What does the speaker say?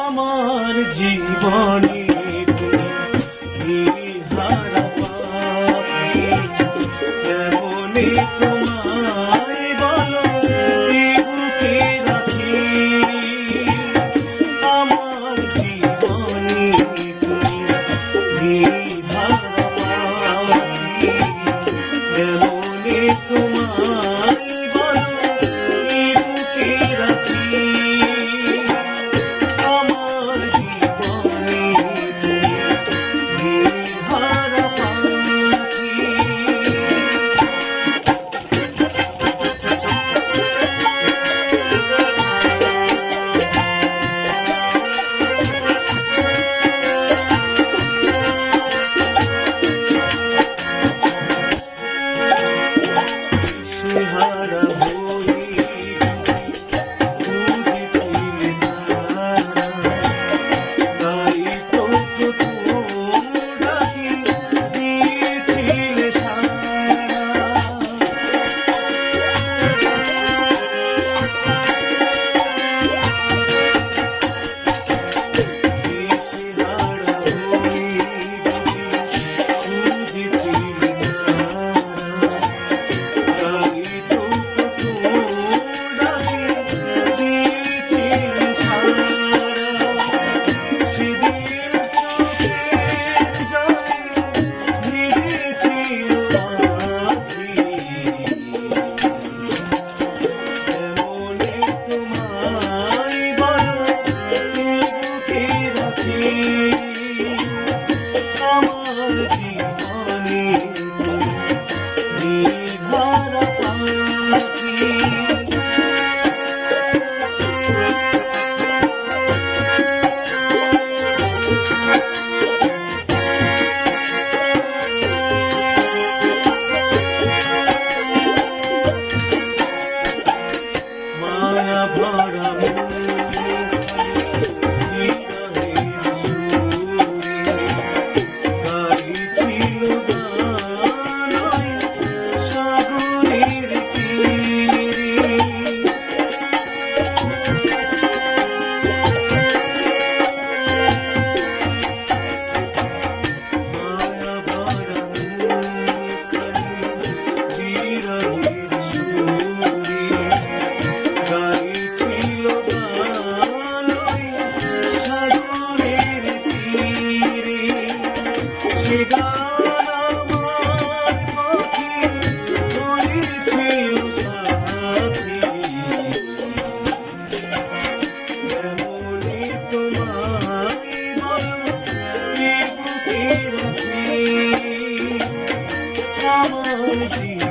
আমার জীবনে রাখি আমার জীবনে নিধারা পাখি। ভরা আমার